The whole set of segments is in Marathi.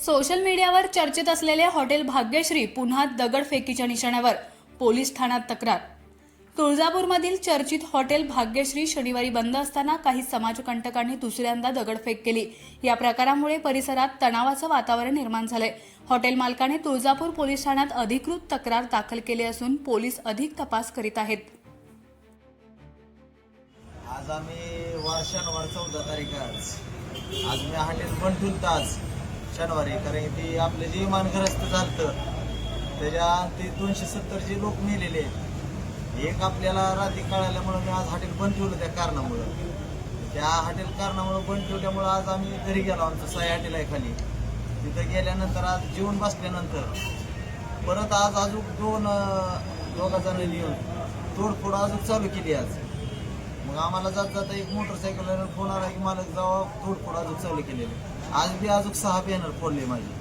सोशल मीडियावर चर्चेत असलेले हॉटेल भाग्यश्री पुन्हा दगडफेकीच्या निशाण्यावर पोलीस ठाण्यात तक्रार. तुळजापूरमधील चर्चित हॉटेल भाग्यश्री शनिवारी बंद असताना काही समाजकंटकांनी दुसऱ्यांदा दगडफेक केली. या प्रकारामुळे परिसरात तणावाचं वातावरण निर्माण झालंय. हॉटेल मालकाने तुळजापूर पोलीस ठाण्यात अधिकृत तक्रार दाखल केली असून पोलीस अधिक तपास करीत आहेत. आज आम्ही वार शनिवार चौदा तारीख आज. आज मी हॉटेल बंठून आज. शनिवारी कारण ते आपलं जे विमानग्रस्त झालं त्याच्या ते दोनशे सत्तर जे लोक मेलेले एक आपल्याला रात्री कळाल्यामुळं मी आज हॉटेल बंद ठेवलं त्या कारणामुळं. त्या हॉटेल कारणामुळं बंद ठेवल्यामुळं आज आम्ही घरी गेलो आमचं साई हॉटेल आहे खाली. तिथं गेल्यानंतर आज जेवण बसल्यानंतर परत आज अजून दोन दोघा जणांनी येऊन तोडफोड अजून चालू केली आज. मग आम्हाला जात जाता एक मोटरसायकल फोन आला की मालक जावा तोडफोड अजून चालू केलेली. आज बी अजून सहा बॅनर फोडले माझे.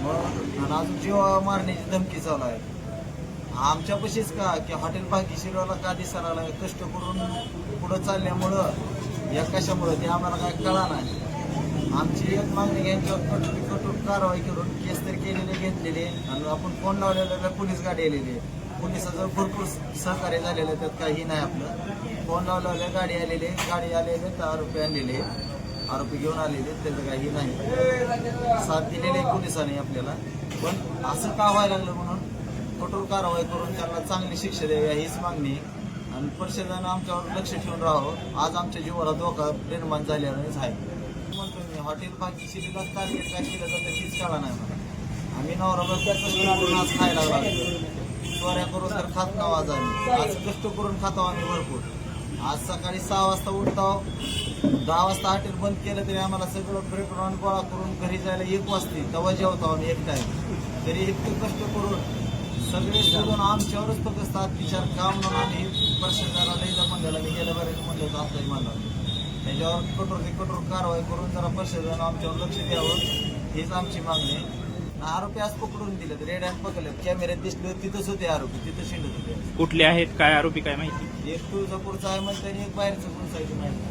मग आणि अजून जीवा मारण्याची धमकी चालू आहे. आमच्या पशीच का की हॉटेल भाग्यशिरवाला का दिसायला लागला कष्ट करून पुढं चालल्यामुळं या कशामुळं ते आम्हाला काय कळा नाही. आमची एक मागणी यांच्यावर कठोर कठोर कारवाई करून केस तरी केलेले घेतलेले आणि आपण फोन लावलेला पोलीस गाडी आलेली आहे. पोलिसाचं भरपूर सहकार्य झालेलं आहे, त्यात काही नाही आपलं. फोन लावलेल्या गाडी आलेली आहे, गाडी आलेले दहा आरोपी आणलेले आरोपी घेऊन आलेले त्याचं काही नाही. साथ दिलेली आहे पोलिसांनी आपल्याला. पण असं का व्हायला लागलं म्हणून कठोर कारवाई करून त्यांना चांगली शिक्षा द्यावी हीच मागणी आणि परिषदेनं आमच्यावर लक्ष ठेवून राहावं. आज आमच्या जीवाला धोका निर्माण झाल्यानेच आहे. म्हणतो मी हॉटेल बाकी शिरीला टार्गेट काय केलं जातं तीच कळा नाही मला. आम्ही नवरा करून आज खायला लागलो. चोऱ्या करून तर खात नाव आज आम्ही. आज कष्ट करून खातो आम्ही भरपूर. आज सकाळी सहा वाजता उठतो. दहा वाजता हॉटेल बंद केलं तरी आम्हाला सगळं ब्रेकडाऊन गोळा करून घरी जायला एक वाजते. तेव्हा जेवतो आम्ही एक टाइम तरी इतकं कष्ट करून सगळे सोडून आमच्यावरच फक्त अत्याचार काम म्हणून आम्ही प्रशासनाला एकदा म्हणलेला मी गेल्या बरेच म्हणलं होतं आताही म्हणलं त्याच्यावर कठोर ते कठोर कारवाई करून जरा प्रशासनानं आमच्यावर लक्ष द्यावं. हीच आमची मागणी आरोपी आज पकडून दिले रेड हँड पकडले कॅमेऱ्यात दिसले तिथंच होते आरोपी. तिथं शिंडत होते. कुठले आहेत? काय आरोपी? काय माहिती? एक तुळजापूरचा आहे म्हणते आणि एक बाहेरचं कोणचं आहे ते माहिती?